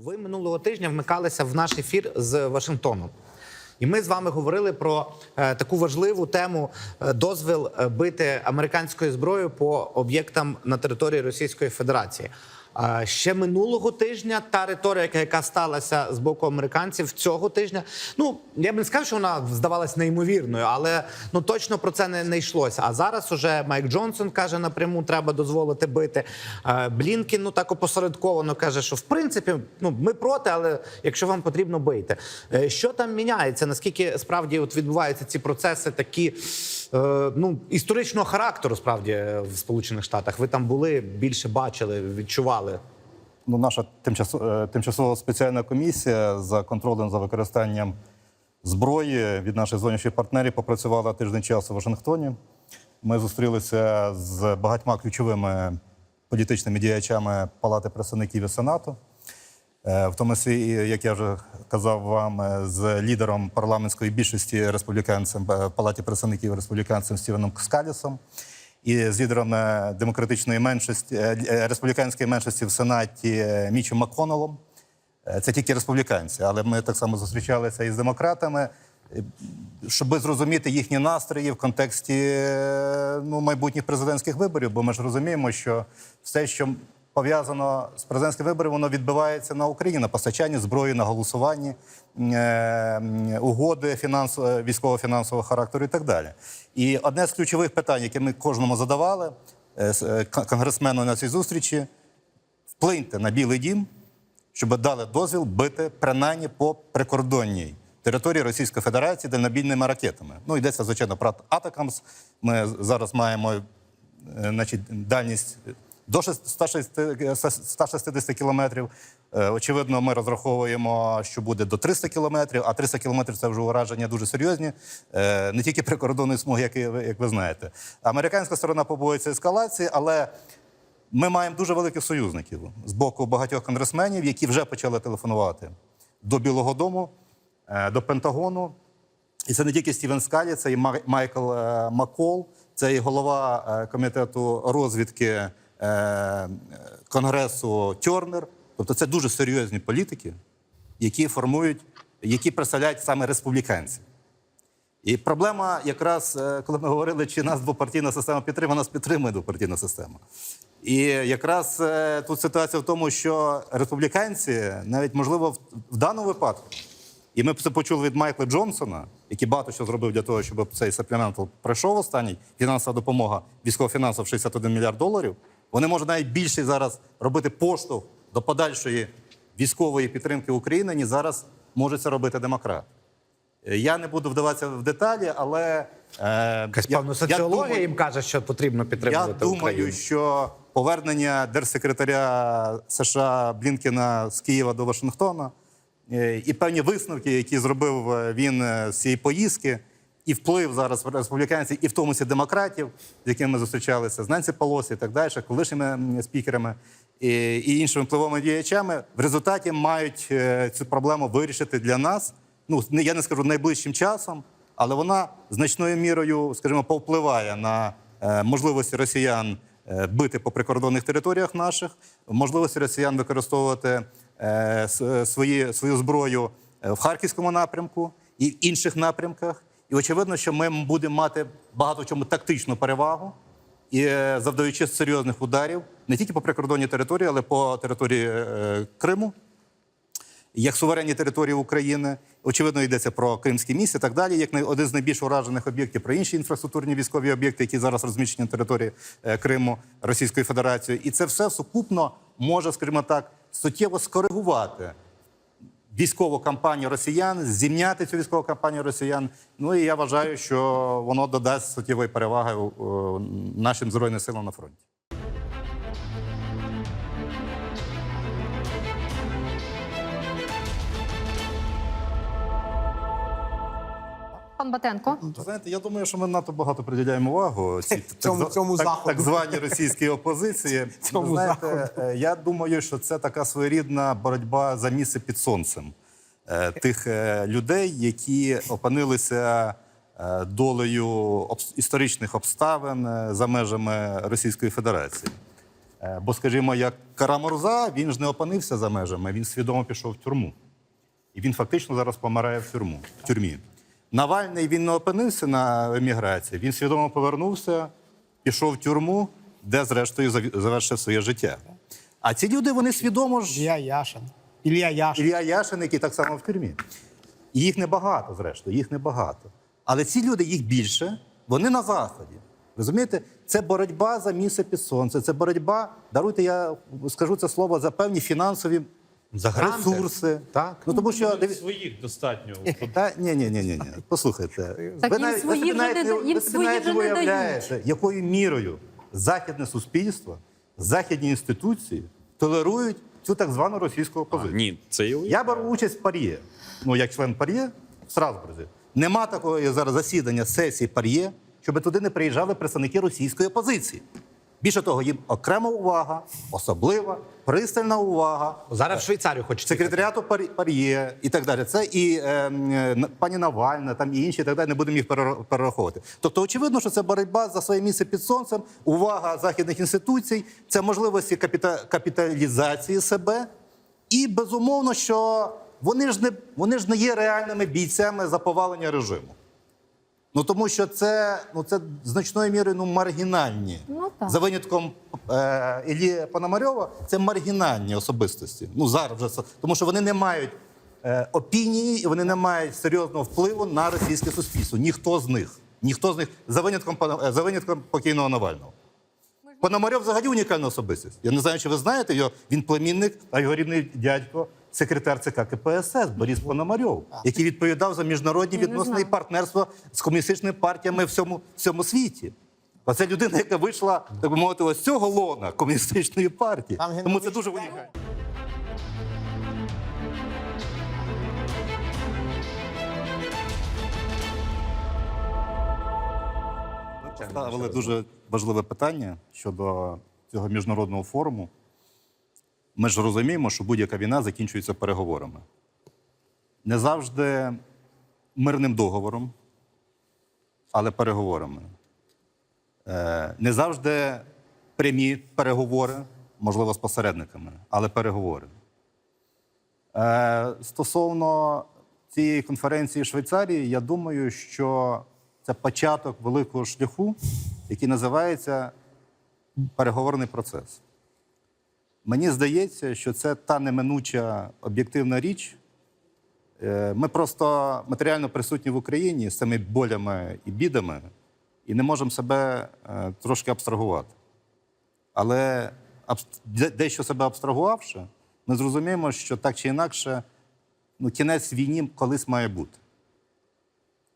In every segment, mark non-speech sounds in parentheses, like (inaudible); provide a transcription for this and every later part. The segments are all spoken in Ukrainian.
Ви минулого тижня вмикалися в наш ефір з Вашингтоном. І ми з вами говорили про е, таку важливу тему е, дозвіл е, бити американською зброєю по об'єктам на території Російської Федерації. Ще минулого тижня та риторика, яка сталася з боку американців цього тижня, ну я б не сказав, що вона здавалась неймовірною, але ну точно про це не, не йшлося. А зараз уже Майк Джонсон каже напряму, треба дозволити бити. Блінкін ну так опосередковано каже, що в принципі ну ми проти, але якщо вам потрібно бийте. Е, Що там міняється? Наскільки справді от відбуваються ці процеси такі ну історичного характеру, справді в Сполучених Штатах? Ви там були більше бачили, відчували. Ну, наша тимчасова, тимчасова спеціальна комісія за контролем за використанням зброї від наших зовнішніх партнерів попрацювала тиждень часу в Вашингтоні. Ми зустрілися з багатьма ключовими політичними діячами Палати представників і Сенату, Е, в тому числі, як я вже казав вам, е, з лідером парламентської більшості республіканцем е, Палаті представників республіканцем Стівеном Скалісом і з лідером е, демократичної меншості е, е, республіканської меншості в Сенаті е, Мічем Макконелом. Е, Це тільки республіканці, але ми так само зустрічалися із демократами, е, щоб зрозуміти їхні настрої в контексті е, ну, майбутніх президентських виборів. Бо ми ж розуміємо, що все, що пов'язано з президентськими виборами, воно відбивається на Україні на постачанні зброї, на голосуванні, е, угоди фінансово, військово-фінансового характеру і так далі. І одне з ключових питань, яке ми кожному задавали е, е, конгресмену на цій зустрічі, вплиньте на Білий дім, щоб дали дозвіл бити принаймні по прикордонній території Російської Федерації дальнобійними ракетами. Ну, йдеться, звичайно, про Атакамс. Ми зараз маємо е, значить, дальність до 160 160 кілометрів. Е, Очевидно, ми розраховуємо, що буде до 300 кілометрів, а 300 кілометрів це вже ураження дуже серйозні, е, не тільки прикордонної смуги, як ви- як ви знаєте. Американська сторона побоюється ескалації, але ми маємо дуже великих союзників з боку багатьох конгресменів, які вже почали телефонувати до Білого Дому, е, до Пентагону. І це не тільки Стівен Скалі, це і Майкл е, Маккол, це і голова е, комітету розвідки е, Конгресу Тьорнер. Тобто це дуже серйозні політики, які формують, які представляють саме республіканців. І проблема, якраз е, коли ми говорили, чи нас двопартійна система підтримує, нас підтримує двопартійна система. І якраз е, тут ситуація в тому, що республіканці, навіть можливо, в, даному випадку, і ми це почули від Майкла Джонсона, який багато що зробив для того, щоб цей саплімент пройшов останній фінансова допомога військово-фінансова в 61 мільярд доларів. Вони можуть навіть більше зараз робити поштовх до подальшої військової підтримки України, ніж зараз може це робити демократ. Е, Я не буду вдаватися в деталі, але е, Якась я- я соціологія думаю- їм каже, що потрібно я думаю, Україну. що повернення держсекретаря США Блінкена з Києва до Вашингтона е, і певні висновки, які зробив він з цієї поїздки, і вплив зараз республіканців, і в тому числі демократів, з якими ми зустрічалися, з Ненсі Полосі і так далі, колишніми спікерами і, і іншими впливовими діячами, в результаті мають е, цю проблему вирішити для нас. Ну я не скажу найближчим часом, але вона значною мірою, скажімо, повпливає на е, можливості росіян е, бити по прикордонних територіях наших, можливості росіян використовувати свої, свою зброю в харківському напрямку і в інших напрямках. І очевидно, що ми будемо мати багато в чому тактичну перевагу і е, завдаючи серйозних ударів не тільки по прикордонній території, але по території е, Криму як суверенні території України. Очевидно, йдеться про Кримський міст і так далі, як один з найбільш уражених об'єктів, про інші інфраструктурні військові об'єкти, які зараз розміщені на території е, Криму Російської Федерації. І це все сукупно може, скажімо так, суттєво скоригувати військову кампанію росіян, зімняти цю військову кампанію росіян. Ну і я вважаю, що воно додасть суттєвої переваги е, нашим збройним силам на фронті. Пан Батенко. Знаєте, я думаю, що ми надто багато приділяємо увагу (laughs) цій так, Цьому- зва- цьому так, заходу. так званій російській опозиції. (laughs) Цьому знаєте, е, я думаю, що це така своєрідна боротьба за місце під сонцем е, тих е, людей, які опинилися долею історичних обставин за межами Російської Федерації. Бо, скажімо, як Карамурза, він ж не опинився за межами, він свідомо пішов в тюрму. І він фактично зараз помирає в тюрму в тюрмі. Навальний він не опинився на еміграції, він свідомо повернувся, пішов в тюрму, де зрештою завершив своє життя. А ці люди вони свідомо ж Ілля Яшин. Ілля Яшин. Ілля Яшин, який так само в тюрмі. І їх небагато, зрештою, їх небагато. Але ці люди, їх більше, вони на заході. Розумієте, це боротьба за місце під сонце, це боротьба, даруйте, я скажу це слово, за певні фінансові За гранти. ресурси. Так. Ну тому що Своїх достатньо. та ні, ні, ні, ні, ні. Послухайте, Так їм ви свої собі вже навіть не да- їм ви собі свої навіть вже не не дають. уявляєте, якою мірою західне суспільство, західні інституції толерують цю так звану російську опозицію. Ні, це і Я беру участь в пар'є. Ну, як член пар'є, в Страсбурзі. Нема такого зараз засідання сесії пар'є, щоб туди не приїжджали представники російської опозиції. Більше того, їм окрема увага, особлива, пристальна увага. Зараз в Швейцарію хочеться. Секретаріату пар'є і так далі. Це і е, е, пані Навальна, там і інші, і так далі. Не будемо їх перераховувати. Тобто, очевидно, що це боротьба за своє місце під сонцем, увага західних інституцій, це можливості капіта- капіталізації себе. І безумовно, що вони ж не вони ж не є реальними бійцями за повалення режиму. Ну тому що це ну це значною мірою ну маргінальні Ну, так. за винятком е, Іллі Пономарьова. Це маргінальні особистості. Ну зараз вже тому, що вони не мають е, опінії і вони не мають серйозного впливу на російське суспільство. Ніхто з них, ніхто з них за винятком е, за винятком покійного Навального. Пономарьов взагалі унікальна особистість. Я не знаю, чи ви знаєте його. Він племінник, а його рідний дядько, секретар ЦК КПСС Борис Пономарьов, який відповідав за міжнародні відносини і партнерство з комуністичними партіями в всьому, всьому світі. Оце людина, яка вийшла, так би мовити, ось з цього лона комуністичної партії. Тому це дуже Чубаров. унікально. Ви дуже важливе питання щодо цього міжнародного форуму. Ми ж розуміємо, що будь-яка війна закінчується переговорами. Не завжди мирним договором, але переговорами. Е, Не завжди прямі переговори, можливо, з посередниками, але переговори. Е, Стосовно цієї конференції в Швейцарії, я думаю, що це початок великого шляху, який називається переговорний процес. Мені здається, що це та неминуча об'єктивна річ. Е, Ми просто матеріально присутні в Україні з цими болями і бідами, і не можемо себе е, трошки абстрагувати. Але дещо себе абстрагувавши, ми зрозуміємо, що так чи інакше ну, кінець війні колись має бути.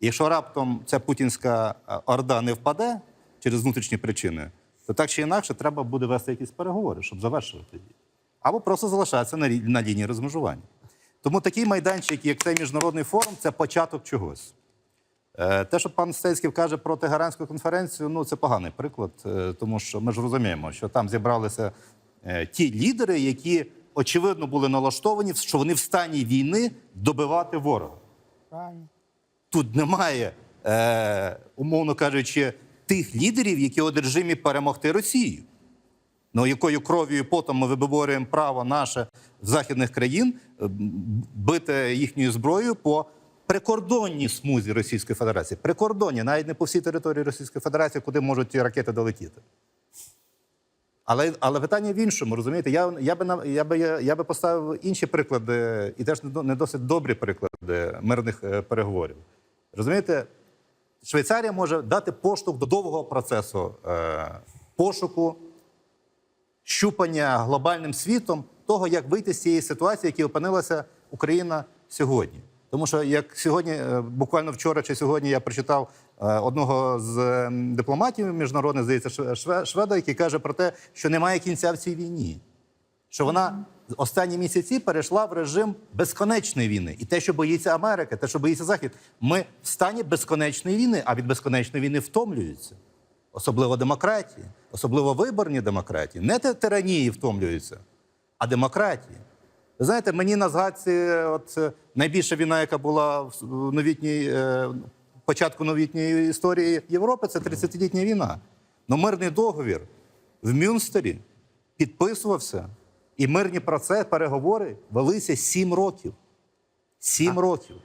І Якщо раптом ця путінська е, орда не впаде через внутрішні причини, то так чи інакше треба буде вести якісь переговори, щоб завершувати її. Або просто залишатися на, на лінії розмежування. Тому такий майданчик, як цей міжнародний форум, це початок чогось. Е, Те, що пан Стецьків каже про Тегеранську конференцію, ну це поганий приклад, е, тому що ми ж розуміємо, що там зібралися е, ті лідери, які очевидно були налаштовані, що вони в стані війни добивати ворога. Правильно. Тут немає, умовно кажучи, тих лідерів, які одержимі перемогти Росію. Ну, якою кров'ю і потом ми виборюємо право наше в західних країн е, бити їхньою зброєю по прикордонній смузі Російської Федерації. Прикордонні, навіть не по всій території Російської Федерації, куди можуть ті ракети долетіти. Але, але питання в іншому, розумієте? Я, я, би, я, би, я, я би поставив інші приклади, і теж не досить добрі приклади мирних е, переговорів. Розумієте, Швейцарія може дати поштовх до довгого процесу е, пошуку, щупання глобальним світом того, як вийти з цієї ситуації, в якій опинилася Україна сьогодні. Тому що як сьогодні, е, буквально вчора чи сьогодні я прочитав е, одного з дипломатів міжнародних, здається, Шве- Шве- шведа, який каже про те, що немає кінця в цій війні. Що вона останні місяці перейшла в режим безконечної війни. І те, що боїться Америка, те, що боїться Захід, ми в стані безконечної війни, а від безконечної війни втомлюються. Особливо демократії, особливо виборні демократії. Не тиранії втомлюються, а демократії. Ви знаєте, мені на згадці, от е, найбільша війна, яка була в новітній е, початку новітньої історії Європи, це 30-літня війна. Но мирний договір в Мюнстері підписувався, і мирні процеси, переговори велися сім років. Сім років.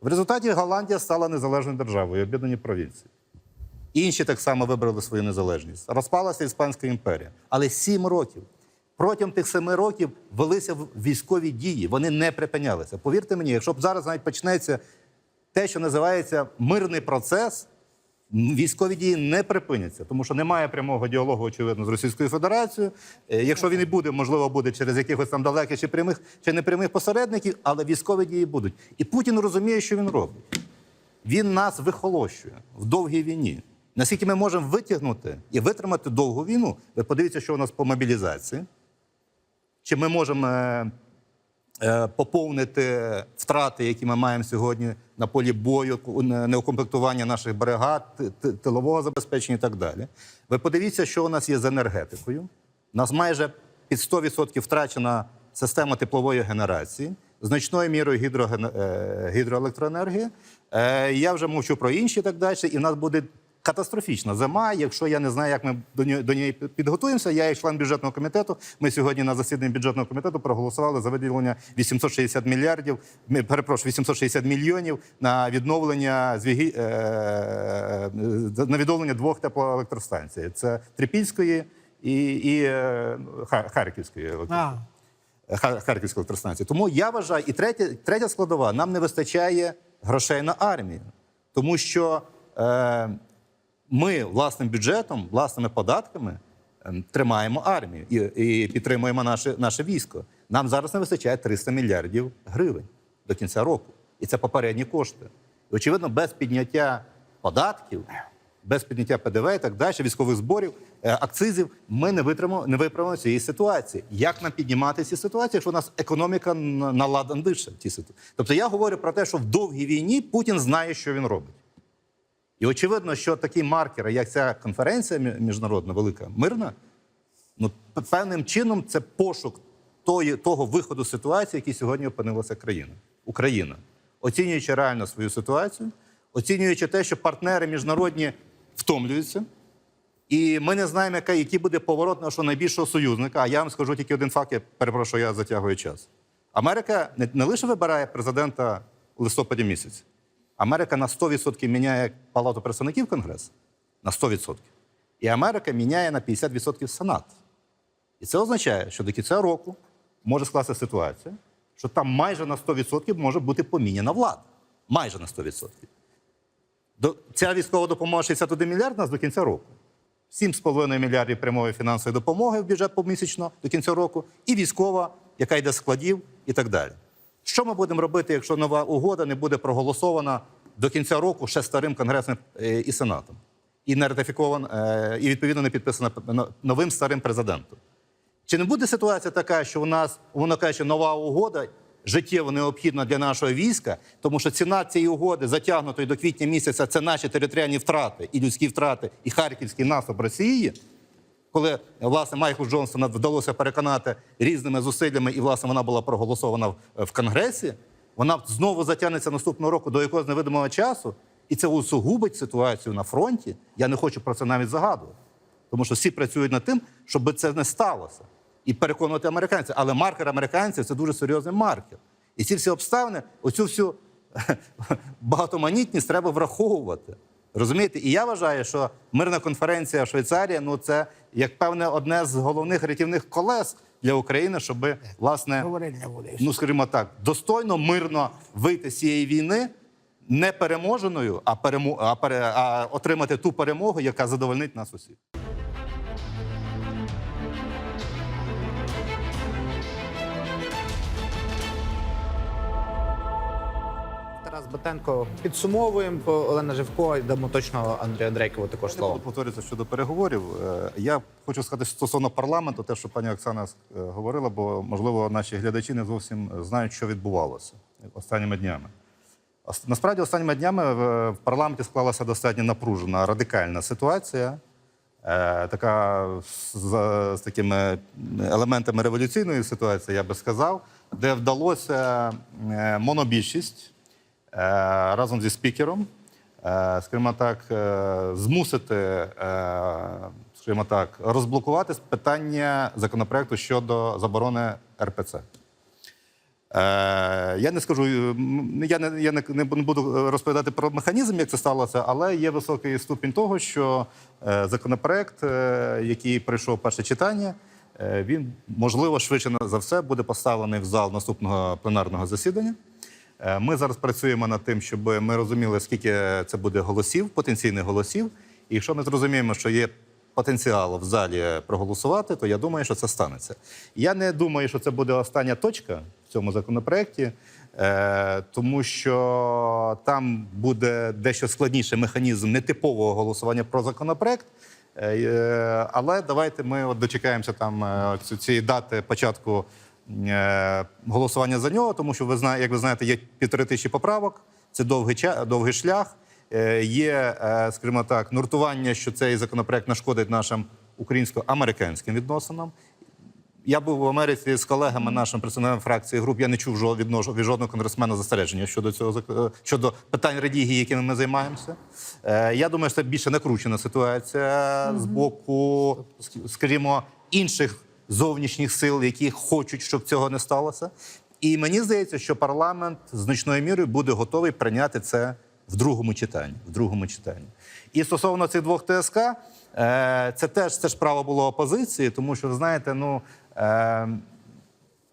В результаті Голландія стала незалежною державою, об'єднані провінції. Інші так само вибрали свою незалежність. Розпалася Іспанська імперія. Але сім років. Протягом тих семи років велися військові дії. Вони не припинялися. Повірте мені, якщо б зараз навіть почнеться те, що називається мирний процес, військові дії не припиняться, тому що немає прямого діалогу, очевидно, з Російською Федерацією. Е, Якщо він і буде, можливо, буде через якихось там далеких чи прямих чи непрямих посередників, але військові дії будуть. І Путін розуміє, що він робить. Він нас вихолощує в довгій війні. Наскільки ми можемо витягнути і витримати довгу війну? Ви подивіться, що у нас по мобілізації. Чи ми можемо е, поповнити втрати, які ми маємо сьогодні на полі бою, неукомплектування наших бригад, тилового забезпечення і так далі. Ви подивіться, що у нас є з енергетикою. У нас майже під 100% втрачена система теплової генерації, значною мірою гідроген... е, гідроелектроенергії. Е, Я вже мовчу про інші і так далі. І в нас буде катастрофічна зима. Якщо я не знаю, як ми до нього до неї підготуємося. Я, як член бюджетного комітету, ми сьогодні на засіданні бюджетного комітету проголосували за виділення 860 мільярдів. ми, Перепрошую, 860 мільйонів на відновлення звіги е, е, на відновлення двох теплоелектростанцій. Це Трипільської і, і е, Харківської електростанції. Харківської електростанції. Тому я вважаю, і третя, третя складова, нам не вистачає грошей на армію, тому що е, ми власним бюджетом, власними податками е, тримаємо армію і, і підтримуємо наше, наше військо. Нам зараз не вистачає 300 мільярдів гривень до кінця року. І це попередні кошти. І, очевидно, без підняття податків, без підняття ПДВ і так далі, військових зборів, е, акцизів, ми не витримаємо, не виправимо цієї ситуації. Як нам піднімати ці ситуації, якщо у нас економіка на на ладан дише в цій ситуації? Тобто я говорю про те, що в довгій війні Путін знає, що він робить. І очевидно, що такі маркери, як ця конференція міжнародна велика, мирна, ну певним чином це пошук тої, того виходу ситуації, в якій сьогодні опинилася країна. Україна, оцінюючи реально свою ситуацію, оцінюючи те, що партнери міжнародні втомлюються. І ми не знаємо, яка, який буде поворот нашого найбільшого союзника. А я вам скажу тільки один факт, я перепрошую, я затягую час. Америка не, не лише вибирає президента у листопаді місяці. Америка на 100% міняє Палату представників Конгрес на 100%. І Америка міняє на 50% Сенат. І це означає, що до кінця року може скластися ситуація, що там майже на 100% може бути поміняна влада. Майже на 100%. До, ця військова допомога 61 мільярд нас до кінця року. 7,5 мільярдів прямої фінансової допомоги в бюджет помісячно до кінця року, і військова, яка йде з складів, і так далі. Що ми будемо робити, якщо нова угода не буде проголосована до кінця року ще старим конгресом е, і сенатом, і не ратифікована, е, і відповідно не підписана новим старим президентом? Чи не буде ситуація така, що у нас, воно каже, нова угода життєво необхідна для нашого війська, тому що ціна цієї угоди, затягнутої до квітня місяця, це наші територіальні втрати і людські втрати, і харківський наступ Росії, коли власне Майклу Джонсона вдалося переконати різними зусиллями, і власне вона була проголосована в, Конгресі, вона знову затягнеться наступного року до якогось невидимого часу, і це усугубить ситуацію на фронті. Я не хочу про це навіть загадувати. Тому що всі працюють над тим, щоб це не сталося. І переконувати американців. Але маркер американців це дуже серйозний маркер. І ці всі обставини, оцю всю (laughs) багатоманітність треба враховувати. Розумієте? І я вважаю, що мирна конференція в Швейцарії ну це як певне одне з головних рятівних колес для України, щоб власне ну скажімо так, достойно, мирно вийти з цієї війни не переможеною, а перемо... а, пере... а отримати ту перемогу, яка задовольнить нас усіх. Батенко підсумовуємо. по Олена Живко, дамо точно Андрію Андрейкову також Я не слово. буду повторюватися щодо переговорів. Е, Я хочу сказати стосовно парламенту, те, що пані Оксана е, говорила, бо можливо наші глядачі не зовсім знають, що відбувалося останніми днями. Ос- Насправді, останніми днями в в парламенті склалася достатньо напружена радикальна ситуація, е, така з, з такими елементами революційної ситуації, я би сказав, де вдалося е, монобільшість разом зі спікером, е, скажімо так, е, змусити, е, скажімо так, розблокувати питання законопроекту щодо заборони РПЦ. Е, я не скажу, е, я не, я не, буду розповідати про механізм, як це сталося, але є високий ступінь того, що е, законопроект, е, який пройшов перше читання, е, він можливо швидше за все буде поставлений в зал наступного пленарного засідання. Е, Ми зараз працюємо над тим, щоб ми розуміли, скільки це буде голосів, потенційних голосів. І якщо ми зрозуміємо, що є потенціал в залі проголосувати, то я думаю, що це станеться. Я не думаю, що це буде остання точка в цьому законопроекті, е, тому що там буде дещо складніший механізм нетипового голосування про законопроект. Е, Але давайте ми дочекаємося там цієї дати початку голосування за нього, тому що ви знаєте, як ви знаєте, є півтори тисячі поправок. Це довгий ча- довгий шлях. Е, Є, е, скажімо так, нуртування, що цей законопроект нашкодить нашим українсько-американським відносинам. Я був в Америці з колегами, нашим представниками фракції груп. Я не чув від, жодного конгресмена застереження щодо цього е, щодо питань релігії, якими ми займаємося. Е, я думаю, що це більше накручена ситуація з боку, скажімо, інших зовнішніх сил, які хочуть, щоб цього не сталося. І мені здається, що парламент значною мірою буде готовий прийняти це в другому читанні. В другому читанні. І стосовно цих двох ТСК, е, це теж це ж право було опозиції, тому що ви знаєте, ну. Е,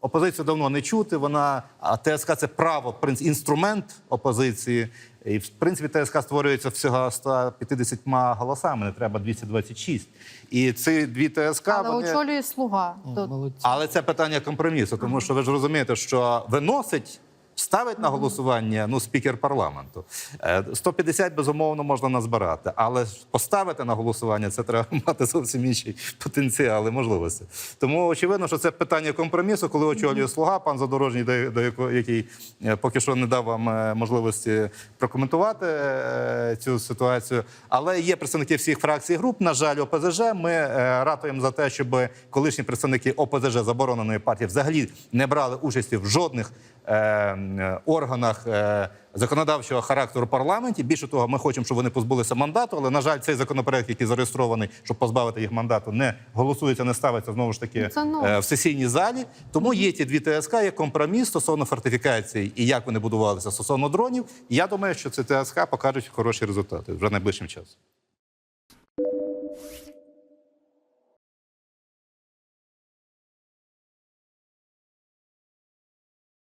Опозицію давно не чути. Вона а ТСК це право, в принципі, інструмент опозиції. І в принципі ТСК створюється всього 150 голосами, не треба 226. І ці дві ТСК Але вони... очолює слуга. Тут. Молодці. Але це питання компромісу, тому що ви ж розумієте, що виносить. Ставить на голосування ну спікер парламенту. Е, 150, безумовно можна назбирати, але поставити на голосування це треба (laughs) мати зовсім інші потенціали, можливості. Тому очевидно, що це питання компромісу, коли очолює слуга, пан Задорожній, до, до якого який е, поки що не дав вам е, можливості прокоментувати е, цю ситуацію. Але є представники всіх фракцій і груп. На жаль, ОПЗЖ. Ми е, ратуємо за те, щоб колишні представники ОПЗЖ забороненої партії взагалі не брали участі в жодних е, е, органах е, законодавчого характеру парламенті. Більше того, ми хочемо, щоб вони позбулися мандату. Але на жаль, цей законопроект, який зареєстрований, щоб позбавити їх мандату, не голосується, не ставиться знову ж таки ну. е, в сесійній залі. Тому є ті дві ТСК, є компроміс стосовно фортифікації і як вони будувалися стосовно дронів. І я думаю, що ці ТСК покажуть хороші результати вже найближчим часом.